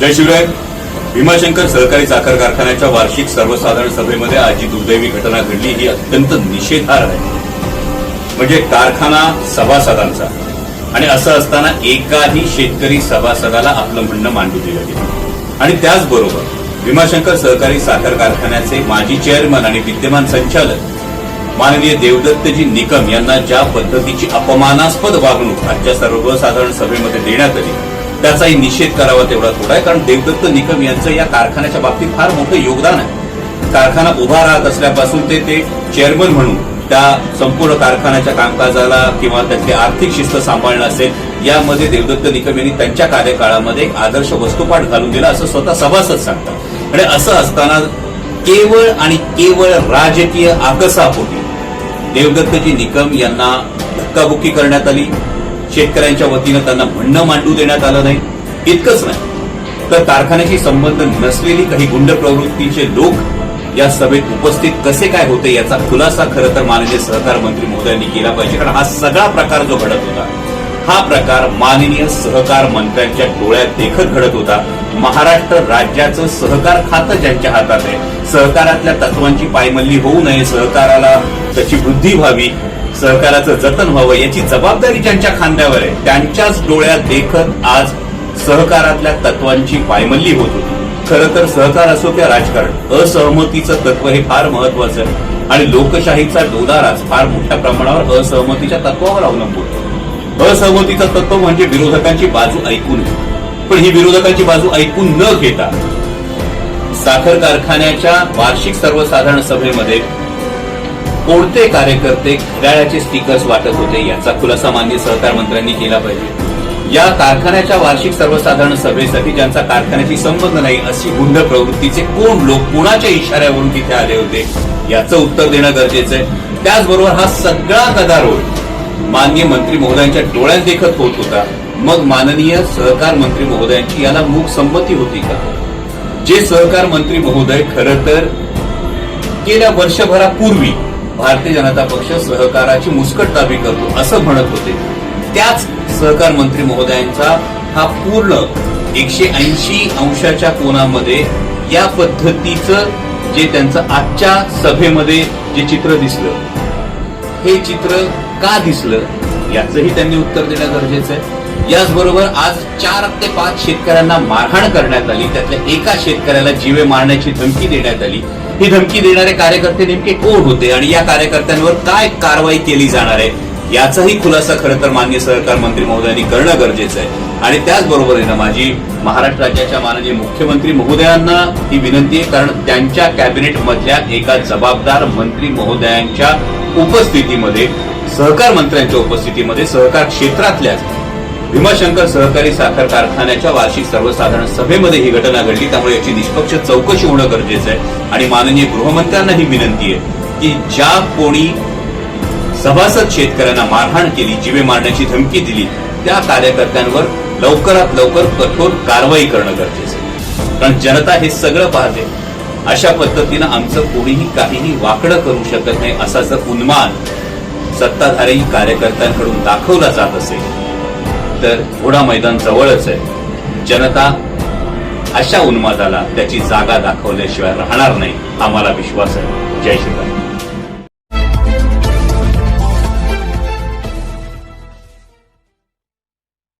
जय शिवराय. भीमाशंकर सहकारी साखर कारखान्याच्या वार्षिक सर्वसाधारण सभेमध्ये आज जी दुर्दैवी घटना घडली ही अत्यंत निषेधार्ह आहे. म्हणजे कारखाना सभासदांचा आणि असं असताना एकाही शेतकरी सभासदाला आपलं म्हणणं मांडू दिलं गेलं. आणि त्याचबरोबर भीमाशंकर सहकारी साखर कारखान्याचे माजी चेअरमन आणि विद्यमान संचालक माननीय देवदत्तजी निकम यांना ज्या पद्धतीची अपमानास्पद वागणूक आजच्या सर्वसाधारण सभेमध्ये देण्यात आली त्याचाही निषेध करावा तेवढा थोडा आहे. कारण देवदत्त निकम यांचं या कारखान्याच्या बाबतीत फार मोठं योगदान आहे. कारखाना उभा राहत असल्यापासून ते ते चेअरमन म्हणून त्या संपूर्ण कारखान्याच्या कामकाजाला किंवा त्यातली आर्थिक शिस्त सांभाळणं असेल यामध्ये देवदत्त निकम यांनी त्यांच्या कार्यकाळामध्ये एक आदर्श वस्तुपाठ घालून दिला असं स्वतः सभासद सांगतात. आणि असं असताना केवळ आणि केवळ राजकीय आकसापोटी देवदत्तजी निकम यांना धक्काबुक्की करण्यात आली. शेतकऱ्यांच्या वतीनं त्यांना म्हणणं मांडू देण्यात आलं नाही. इतकंच नाही. तर कारखान्याशी संबंध नसलेली काही गुंड प्रवृत्तीचे लोक या सभेत उपस्थित कसे काय होते याचा खुलासा खरं तर माननीय सहकार मंत्री महोदयांनी केला पाहिजे. कारण हा सगळा प्रकार जो घडत होता हा प्रकार माननीय सहकार मंत्र्यांच्या डोळ्यात देखत घडत होता. महाराष्ट्र राज्याचं सहकार खातं ज्यांच्या हातात आहे. सहकारातल्या तत्वांची पायमल्ली होऊ नये सहकाराला त्याची वृद्धी व्हावी सहकाराचं जतन व्हावं याची जबाबदारी ज्यांच्या खांद्यावर आहे त्यांच्याच डोळ्यात देखत आज सहकारातल्या तत्वांची पायमल्ली होत होती. खरं तर सहकार असो किंवा राजकारण असहमतीचं तत्व हे फार महत्वाचं आहे. आणि लोकशाहीचा डोदाराच फार मोठ्या प्रमाणावर असहमतीच्या तत्वावर अवलंबून असहमतीचं तत्व म्हणजे विरोधकांची बाजू ऐकून. पण ही विरोधकांची बाजू ऐकून न घेता साखर कारखान्याच्या वार्षिक सर्वसाधारण सभेमध्ये कोणते कार्यकर्ते घड्याळाचे स्टिकर्स वाटत होते याचा खुलासा मान्य सहकार मंत्र्यांनी केला पाहिजे. या कारखान्याच्या वार्षिक सर्वसाधारण सभेसाठी ज्यांचा कारखान्याशी संबंध नाही अशी गुंड प्रवृत्तीचे कोण लोक कोणाच्या इशाऱ्यावरून तिथे आले होते याचं उत्तर देणं गरजेचं आहे. त्याचबरोबर हा सगळा गदारोळ माननीय मंत्री महोदयांच्या डोळ्यात देखत होत होता. मग माननीय सहकार मंत्री महोदयांची याला मूक संमती होती का? जे सहकार मंत्री महोदय खरं तर गेल्या वर्षभरापूर्वी भारतीय जनता पक्ष सहकाराची मुस्कट दाबी करतो असं म्हणत होते. त्याच सहकार मंत्री महोदयांचा हा पूर्ण एकशे ऐंशी अंशाच्या कोणामध्ये या पद्धतीचं जे त्यांचं आजच्या सभेमध्ये जे चित्र दिसलं हे चित्र का दिसलं? याचंही त्यांनी उत्तर देणं गरजेचं आहे. याचबरोबर आज चार ते पाच शेतकऱ्यांना मारहाण करण्यात आली. त्यातल्या एका शेतकऱ्याला जीवे मारण्याची धमकी देण्यात आली. ही धमकी देणारे कार्यकर्ते नेमके कोण होते आणि या कार्यकर्त्यांवर काय कारवाई केली जाणार आहे? याचाही खुलासा खरं तर मान्य सहकार मंत्री महोदयांनी करणं गरजेचं आहे. आणि त्याचबरोबरीनं माझी महाराष्ट्र राज्याच्या माननीय मुख्यमंत्री महोदयांना ही विनंती आहे कारण त्यांच्या कॅबिनेट मधल्या एका जबाबदार मंत्री महोदयांच्या उपस्थितीमध्ये सहकार मंत्र्यांच्या उपस्थितीमध्ये सहकार क्षेत्रातल्याच भीमाशंकर सहकारी साखर कारखान्याच्या वार्षिक सर्वसाधारण सभेमध्ये ही घटना घडली. त्यामुळे याची निष्पक्ष चौकशी होणं गरजेचं आहे. आणि माननीय गृहमंत्र्यांना ही विनंती आहे की ज्या कोणी सभासद शेतकऱ्यांना मारहाण केली जीवे मारण्याची धमकी दिली त्या कार्यकर्त्यांवर लवकरात लवकर कठोर कारवाई करणं गरजेचं आहे. कारण जनता हे सगळं पाहते. अशा पद्धतीनं आमचं कोणीही काहीही वाकडं करू शकत नाही असा जर उन्मान सत्ताधारी कार्यकर्त्यांकडून दाखवला जात असेल तर घोडा मैदान जवळच आहे. जनता अशा उन्मादाला त्याची जागा दाखवल्याशिवाय राहणार नाही आम्हाला विश्वास आहे. जय श्रीराम.